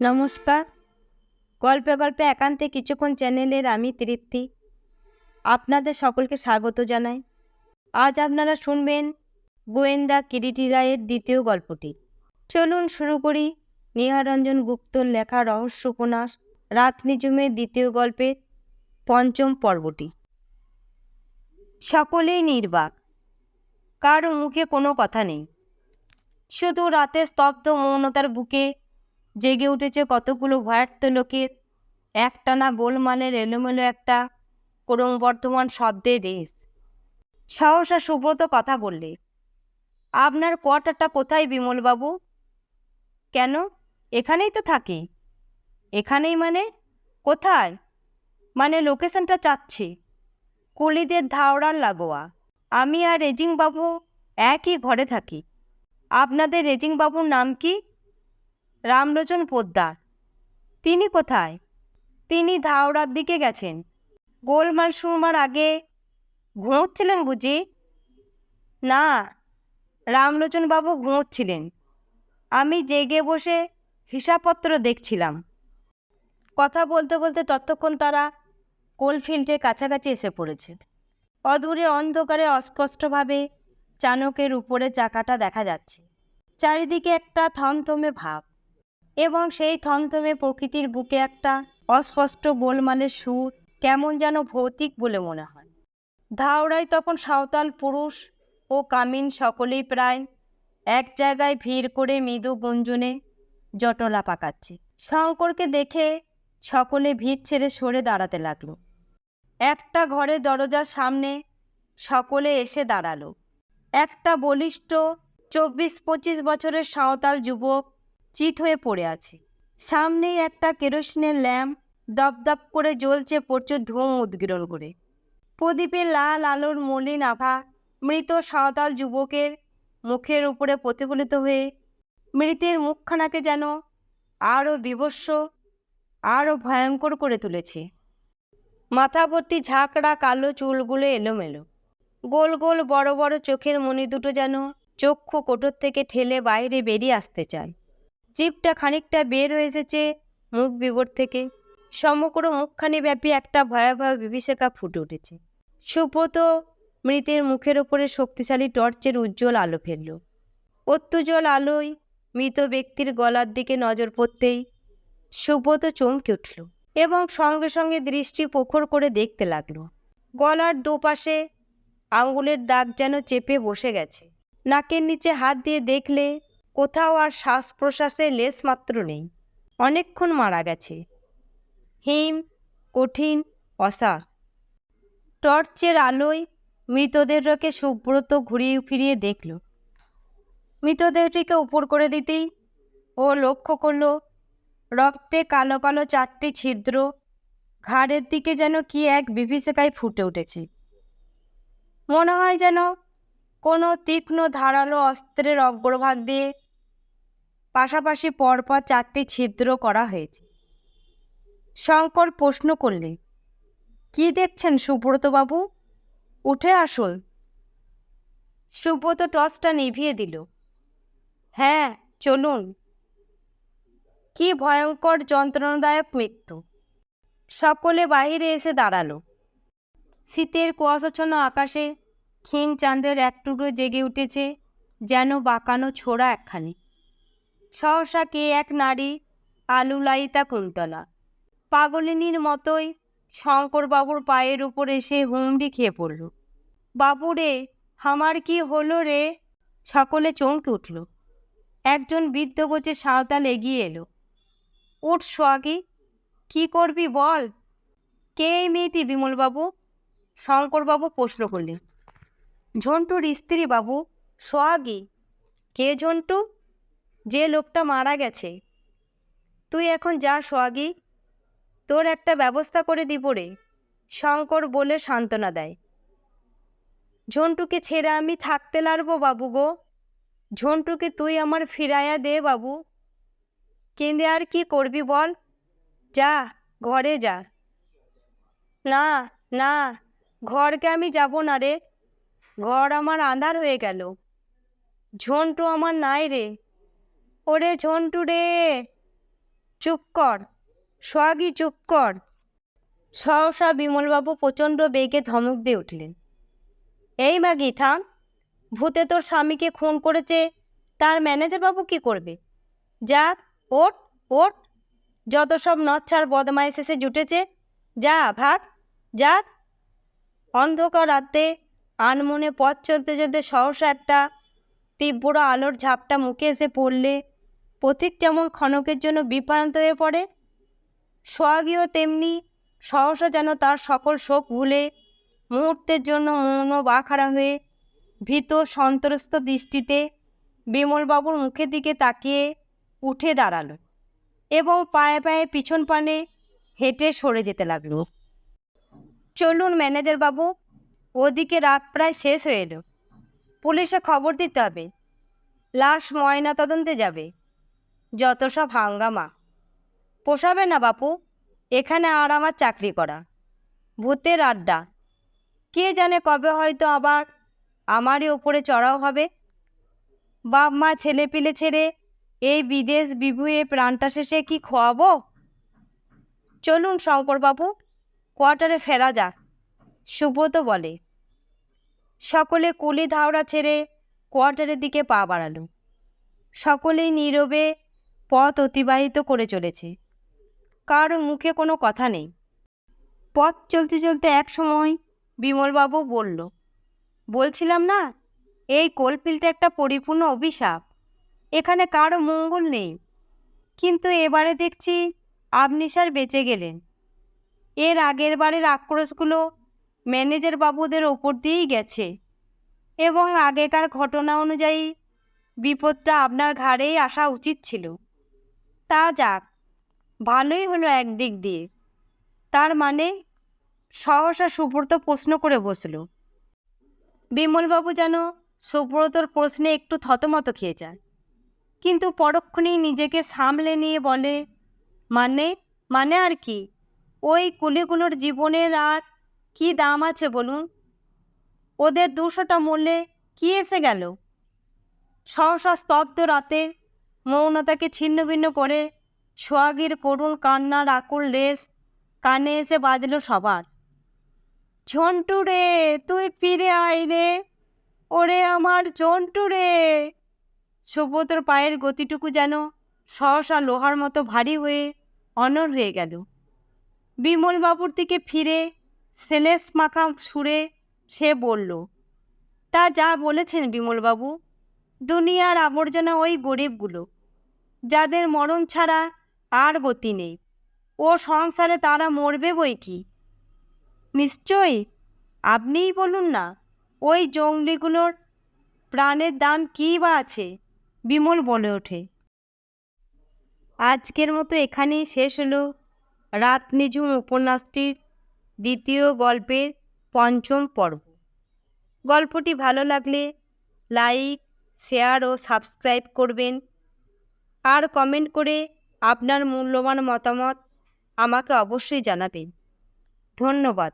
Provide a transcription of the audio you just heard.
নমস্কার। গল্পে গল্পে একান্তে কিছুক্ষণ চ্যানেলের আমি তৃপ্তি। আপনাদের সকলকে স্বাগত জানাই। আজ আপনারা শুনবেন গোয়েন্দা কিরিটি রায়ের দ্বিতীয় গল্পটি। চলুন শুরু করি নিহারঞ্জন গুপ্তর লেখা রহস্য উপন্যাস রাত নিজুমের দ্বিতীয় গল্পের পঞ্চম পর্বটি। সকলেই নির্বাক, কারও মুখে কোনো কথা নেই। শুধু রাতে স্তব্ধ মৌনতার বুকে জেগে উঠেছে কতগুলো ভয়ার্থ লোকের। একটানা গোলমালের এলোমেলো একটা ক্রমবর্ধমান শব্দের রেস সহসা সুব্রত কথা বললে, আপনার কোয়ার্টারটা কোথায় বিমলবাবু? কেন? এখানেই তো থাকি। এখানেই মানে? কোথায়? মানে লোকেশনটা চাচ্ছি, কুলিদের ধাওড়ার লাগোয়া। আমি আর রেজিংবাবু একই ঘরে থাকি। আপনাদের রেজিংবাবুর নাম কি? রামলোচন পোদ্দার। তিনি কোথায়? তিনি ধাওড়ার দিকে গেছেন। গোলমাল শুরমার আগে ঘুমোচ্ছিলেন বুঝি? না রামলোচন বাবু ঘুমোচ্ছিলেন। আমি জেগে বসে হিসাবপত্র দেখছিলাম। কথা বলতে বলতে ততক্ষণ তারা কোলফিল্ডের কাছাকাছি এসে পড়েছে। অদূরে অন্ধকারে অস্পষ্টভাবে চানকের উপরে চাকাটা দেখা যাচ্ছে। চারিদিকে একটা থমথমে ভাব। এবং সেই থমথমে প্রকৃতির বুকে একটা অস্পষ্ট গোলমালের সুর কেমন যেন ভৌতিক বলে মনে হয়। ধাওড়ায় তখন সাঁওতাল পুরুষ ও কামিন সকলেই প্রায় এক জায়গায় ভিড় করে মৃদু গুঞ্জনে জটলা পাকাচ্ছে। শঙ্করকে দেখে সকলে ভিড় ছেড়ে সরে দাঁড়াতে লাগল। একটা ঘরের দরজার সামনে সকলে এসে দাঁড়াল। একটা বলিষ্ঠ চব্বিশ পঁচিশ বছরের সাঁওতাল যুবক চিত হয়ে পড়ে আছে। সামনেই একটা কেরোসিনের ল্যাম্প দপদপ করে জ্বলছে প্রচুর ধূম উদ্গীরণ করে। প্রদীপের লাল আলোর মলিন আভা মৃত সাঁওতাল যুবকের মুখের উপরে প্রতিফলিত হয়ে মৃতের মুখখানাকে যেন আরও বিভস্ম আরও ভয়ঙ্কর করে তুলেছে। মাথা ভর্তি ঝাঁকড়া কালো চুলগুলো এলোমেলো। গোল গোল বড় বড় চোখের মণি দুটো যেন চক্ষু কোটর থেকে ঠেলে বাইরে বেরিয়ে আসতে চায়। জিভটা খানিকটা বের হয়ে এসেছে মুখ বিবর থেকে। সমগ্র মুখখানি ব্যাপী একটা ভয়াবহ বিভীষিকা ফুটে উঠেছে। সুব্রত মৃতের মুখের ওপরে শক্তিশালী টর্চের উজ্জ্বল আলো ফেলল। অত্যুজ্জ্বল আলোয় মৃত ব্যক্তির গলার দিকে নজর পড়তেই সুব্রত চমকে উঠল এবং সঙ্গে সঙ্গে দৃষ্টি প্রখর করে দেখতে লাগল। গলার দুপাশে আঙুলের দাগ যেন চেপে বসে গেছে। নাকের নিচে হাত দিয়ে দেখলে কোথাও আর শ্বাস প্রশ্বাসে লেশ মাত্র নেই। অনেকক্ষণ মারা গেছে। হিম, কঠিন, অসার। টর্চের আলোয় মৃতদেহকে সুব্রত ঘুরিয়ে ফিরিয়ে দেখল। মৃতদেহটিকে উপর করে দিতেই ও লক্ষ্য করল, রক্তে কালো কালো চারটি ছিদ্র, ঘাড়ের দিকে যেন কি এক বিভীষিকায় ফুটে উঠেছে। মনে হয় যেন কোনো তীক্ষ্ণ ধারালো অস্ত্রের অগ্রভাগ দিয়ে পাশাপাশি পরপর চারটি ছিদ্র করা হয়েছে। শঙ্কর প্রশ্ন করলে কি দেখছেন সুব্রতবাবু? উঠে আসুন। সুব্রত টর্চটা নিভিয়ে দিল হ্যাঁ চলুন। কি ভয়ঙ্কর যন্ত্রণাদায়ক মৃত্যু। সকলে বাহিরে এসে দাঁড়াল। শীতের কুয়াশাচ্ছন্ন আকাশে ক্ষীণ চাঁদের এক টুকরো জেগে উঠেছে, যেন বাঁকানো ছোড়া একখানি। সহসা কে এক নারী আলুলাইতা কুন্তলা। পাগলিনীর মতোই শঙ্করবাবুর পায়ের উপর এসে হুমড়ি খেয়ে পড়ল। বাবুরে, আমার কি হলো রে? সকলে চমকে উঠল। একজন বৃদ্ধ গোছে সাঁওতাল এগিয়ে এলো। উঠ সোয়াগি কি করবি বল? কে এই মেয়েটি বিমলবাবু? শঙ্করবাবু প্রশ্ন করলেন। ঝন্টুর স্ত্রী বাবু সোয়াগি কে ঝন্টু? যে লোকটা মারা গেছে। তুই এখন যা সোয়াগি তোর একটা ব্যবস্থা করে দিব রে, শঙ্কর বলে সান্ত্বনা দেয়। ঝন্টুকে ছেড়ে আমি থাকতে লারবো বাবু গো। ঝন্টুকে তুই আমার ফিরাইয়া দে বাবু। কেঁদে আর কি করবি বল? যা, ঘরে যা। না না, ঘরকে আমি যাব না রে। ঘর আমার আঁধার হয়ে গেল। ঝন্টু আমার নাই রে। ওরে ঝন্টু রে, চুপ কর, সোহাগী চুপ কর। সহসা বিমলবাবু প্রচণ্ড বেগে ধমক দিয়ে উঠলেন। এই মাগি থাম। ভূতে তোর স্বামীকে খুন করেছে, তার ম্যানেজার বাবু কি করবে? যা ওট ওট যত সব নচ্ছার বদমাইশ জুটেছে, যা, ভাগ, যা। অন্ধকার রাতে আনমনে পথ চলতে চলতে সহসা একটা তীব্র আলোর ঝাপটা মুখে এসে পড়লে, পথিক যেমন ক্ষণকের জন্য বিভ্রান্ত হয়ে পড়ে, সোহাগীও তেমনি সহসা যেন তার সকল শোক ভুলে মুহূর্তের জন্য মৌন বাখারা হয়ে ভীত সন্ত্রস্ত দৃষ্টিতে বিমলবাবুর মুখের দিকে তাকিয়ে উঠে দাঁড়াল এবং পায়ে পায়ে পিছন পানে হেঁটে সরে যেতে লাগল। চলুন ম্যানেজার বাবু ওদিকে রাত প্রায় শেষ হয়ে এলো। পুলিশে খবর দিতে হবে। লাশ ময়না তদন্তে যাবে। যত সব হাঙ্গামা। পোষাবে না বাপু। এখানে আর আমার চাকরি করা। ভূতের আড্ডা। কে জানে কবে হয়তো আবার আমারই ওপরে চড়াও হবে। বাপ, মা ছেলে পিলে ছেড়ে এই বিদেশ বিভুয়ে প্রাণটা শেষে কি খোয়াবো? চলুন, শঙ্করবাবু, কোয়ার্টারে ফেরা যাক। সুব্রত বলে, সকলে কুলি ধাওড়া ছেড়ে কোয়ার্টারের দিকে পা বাড়ালো সকলেই নীরবে পথ অতিবাহিত করে চলেছে। কারও মুখে কোনো কথা নেই পথ চলতে চলতে এক সময় বিমলবাবু বলল, বলছিলাম না, এই কোলফিলটা একটা পরিপূর্ণ অভিশাপ। এখানে কারও মঙ্গল নেই। কিন্তু এবারে দেখছি আপনি স্যার বেঁচে গেলেন। এর আগের বারের আক্রোশগুলো ম্যানেজার বাবুদের ওপর দিয়েই গেছে। এবং আগেকার ঘটনা অনুযায়ী, বিপদটা আপনার ঘাড়েই আসা উচিত ছিল। তা যাক, ভালোই হলো একদিক দিয়ে। তার মানে সহসা সুব্রত প্রশ্ন করে বসল। বিমলবাবু যেন সুব্রতর প্রশ্নে একটু থতমত খেয়ে যায়। কিন্তু পরক্ষণেই নিজেকে সামলে নিয়ে বলে মানে মানে আর কি? ওই কুলিগুলোর জীবনের আর কি দাম আছে বলুন? ওদের দুশোটা মূল্যে কি এসে গেল? সহসা স্তব্ধ রাতে মৌনতাকে ছিন্ন ভিন্ন করে সোহাগীর করুণ কান্নার আকুল লেস কানে এসে বাজলো সবার। ঝন্টু রে, তুই ফিরে আয় রে। ওরে আমার ঝন্টু রে। সুব্রতর পায়ের গতিটুকু যেন সহসা লোহার মতো ভারী হয়ে অনর হয়ে গেল। বিমলবাবুর দিকে ফিরে সেলেস মাখা সুরে সে বলল, তা যা বলেছেন বিমলবাবু, দুনিয়ার আবর্জনা ওই গরিবগুলো, যাদের মরণ ছাড়া আর গতি নেই। ও সংসারে তারা মরবে বই কি? নিশ্চয়ই, আপনিই বলুন না, ওই জঙ্গলিগুলোর প্রাণের দাম কী বা আছে? বিমল বলে ওঠে। আজকের মতো এখানেই শেষ হলো। রাত নিঝুম উপন্যাসটির দ্বিতীয় গল্পের পঞ্চম পর্ব। গল্পটি ভালো লাগলে লাইক, শেয়ার ও সাবস্ক্রাইব করবেন। আর কমেন্ট করে আপনার মূল্যবান মতামত আমাকে অবশ্যই জানাবেন। ধন্যবাদ।